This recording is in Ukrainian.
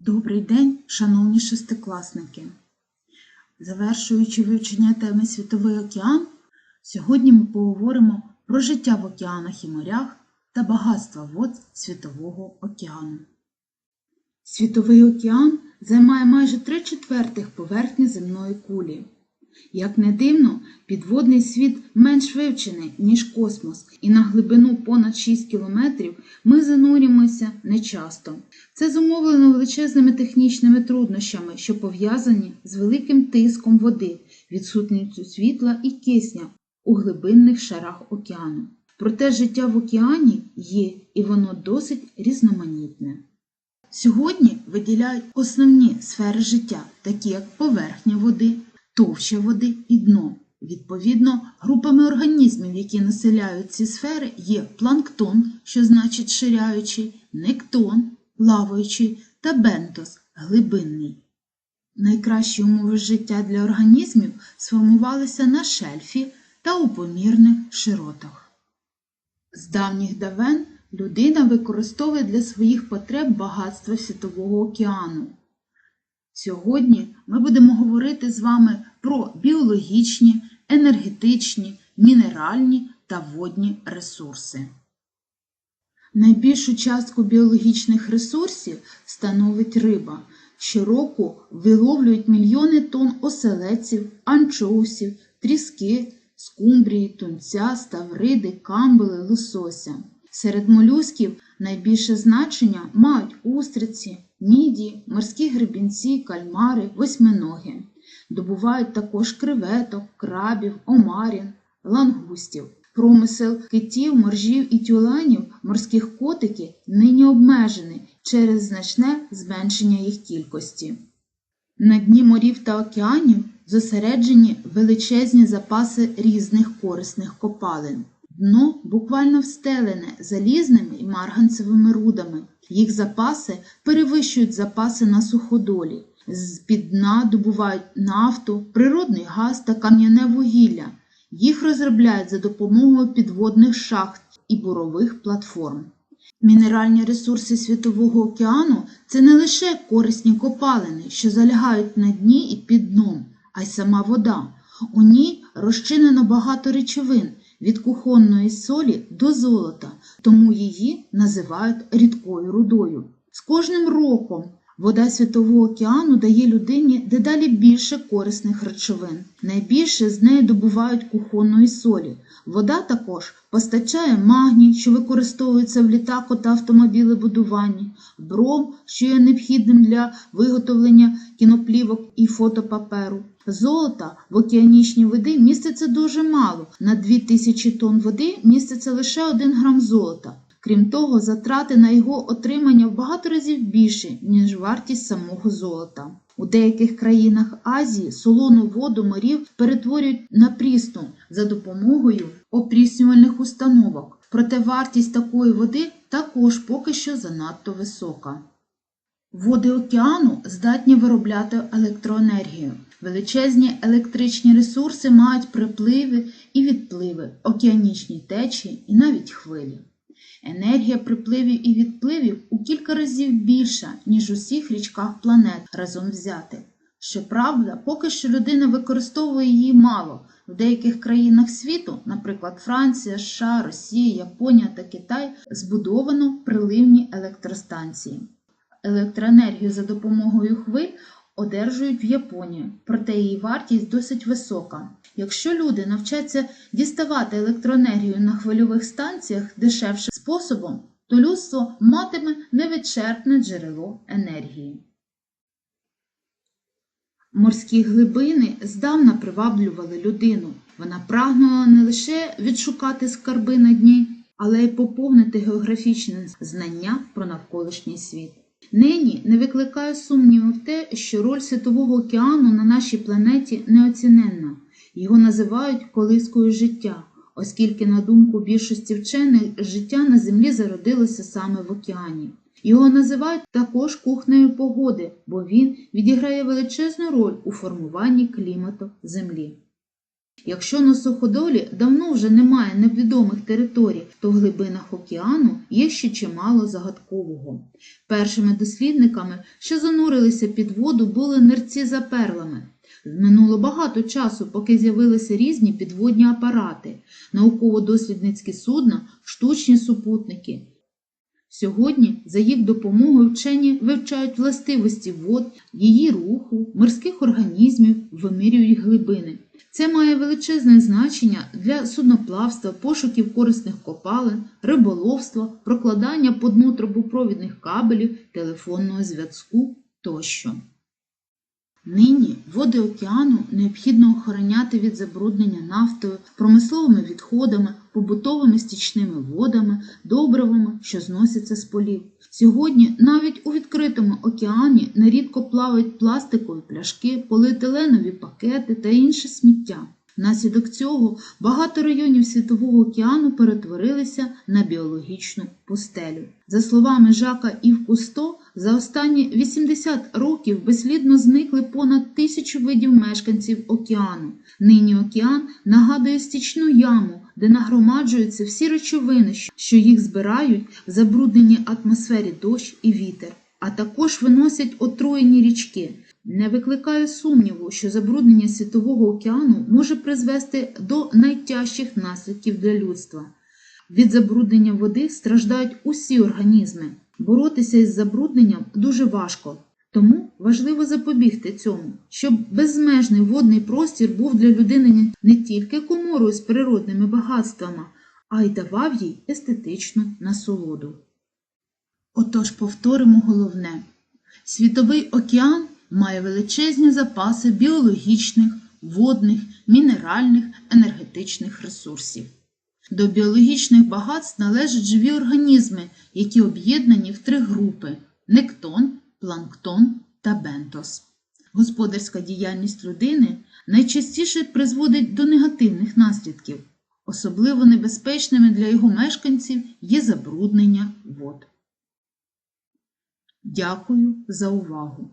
Добрий день, шановні шестикласники! Завершуючи вивчення теми Світовий океан, сьогодні ми поговоримо про життя в океанах і морях та багатства вод Світового океану. Світовий океан займає майже три четвертих поверхні земної кулі. Як не дивно, підводний світ менш вивчений, ніж космос, і на глибину понад 6 кілометрів ми занурюємося нечасто. Це зумовлено величезними технічними труднощами, що пов'язані з великим тиском води, відсутністю світла і кисня у глибинних шарах океану. Проте життя в океані є і воно досить різноманітне. Сьогодні виділяють основні сфери життя, такі як поверхня води, товща води і дно. Відповідно, групами організмів, які населяють ці сфери, є планктон, що значить ширяючий, нектон, плаваючий та бентос глибинний. Найкращі умови життя для організмів сформувалися на шельфі та у помірних широтах. З давніх давен людина використовує для своїх потреб багатства Світового океану. Сьогодні ми будемо говорити з вами про біологічні, енергетичні, мінеральні та водні ресурси. Найбільшу частку біологічних ресурсів становить риба. Щороку виловлюють мільйони тонн оселедців, анчоусів, тріски, скумбрії, тунця, ставриди, камбали, лосося. Серед молюсків найбільше значення мають устриці, міді, морські гребінці, кальмари, восьминоги. Добувають також креветок, крабів, омарін, лангустів. Промисел китів, моржів і тюленів морських котиків нині обмежений через значне зменшення їх кількості. На дні морів та океанів зосереджені величезні запаси різних корисних копалин. Дно буквально встелене залізними і марганцевими рудами. Їх запаси перевищують запаси на суходолі. З-під дна добувають нафту, природний газ та кам'яне вугілля. Їх розробляють за допомогою підводних шахт і бурових платформ. Мінеральні ресурси Світового океану це не лише корисні копалини, що залягають на дні і під дном, а й сама вода. У ній розчинено багато речовин від кухонної солі до золота, тому її називають рідкою рудою. З кожним роком вода Світового океану дає людині дедалі більше корисних речовин. Найбільше з неї добувають кухонної солі. Вода також постачає магній, що використовується в літако та автомобілебудуванні, бром, що є необхідним для виготовлення кіноплівок і фотопаперу. Золота в океанічній воді міститься дуже мало. На 2000 тонн води міститься лише 1 грам золота. Крім того, затрати на його отримання в багато разів більші, ніж вартість самого золота. У деяких країнах Азії солону воду морів перетворюють на прісну за допомогою опріснювальних установок. Проте вартість такої води також поки що занадто висока. Води океану здатні виробляти електроенергію. Величезні електричні ресурси мають припливи і відпливи, океанічні течії і навіть хвилі. Енергія припливів і відпливів у кілька разів більша, ніж у всіх річках планет разом взятих. Щоправда, поки що людина використовує її мало. В деяких країнах світу, наприклад, Франція, США, Росія, Японія та Китай, збудовано приливні електростанції. Електроенергію за допомогою хвиль одержують в Японії, проте її вартість досить висока. Якщо люди навчаться діставати електроенергію на хвильових станціях дешевшим способом, то людство матиме невичерпне джерело енергії. Морські глибини здавна приваблювали людину. Вона прагнула не лише відшукати скарби на дні, але й поповнити географічне знання про навколишній світ. Нині не викликає сумніву в те, що роль Світового океану на нашій планеті неоціненна. Його називають колискою життя, оскільки, на думку більшості вчених, життя на Землі зародилося саме в океані. Його називають також кухнею погоди, бо він відіграє величезну роль у формуванні клімату Землі. Якщо на суходолі давно вже немає невідомих територій, то в глибинах океану є ще чимало загадкового. Першими дослідниками, що занурилися під воду, були нерці за перлами. Минуло багато часу, поки з'явилися різні підводні апарати, науково-дослідницькі судна, штучні супутники. Сьогодні за їх допомогою вчені вивчають властивості вод, її руху, морських організмів, вимірюють глибини. Це має величезне значення для судноплавства, пошуків корисних копалин, риболовства, прокладання по дну трубопровідних кабелів, телефонного зв'язку тощо. Нині води океану необхідно охороняти від забруднення нафтою, промисловими відходами, побутовими стічними водами, добривами, що зносяться з полів. Сьогодні навіть у відкритому океані нерідко плавають пластикові пляшки, поліетиленові пакети та інше сміття. Внаслідок цього багато районів Світового океану перетворилися на біологічну пустелю. За словами Жака Ів Кусто, за останні 80 років безслідно зникли понад тисячу видів мешканців океану. Нині океан нагадує стічну яму, де нагромаджуються всі речовини, що їх збирають в забрудненій атмосфері дощ і вітер, а також виносять отруєні річки. Не викликає сумніву, що забруднення світового океану може призвести до найтяжчих наслідків для людства. Від забруднення води страждають усі організми. Боротися із забрудненням дуже важко, тому важливо запобігти цьому, щоб безмежний водний простір був для людини не тільки коморою з природними багатствами, а й давав їй естетичну насолоду. Отож повторимо головне: світовий океан має величезні запаси біологічних, водних, мінеральних, енергетичних ресурсів. До біологічних багатств належать живі організми, які об'єднані в три групи нектон, планктон та бентос. Господарська діяльність людини найчастіше призводить до негативних наслідків. Особливо небезпечними для його мешканців є забруднення вод. Дякую за увагу!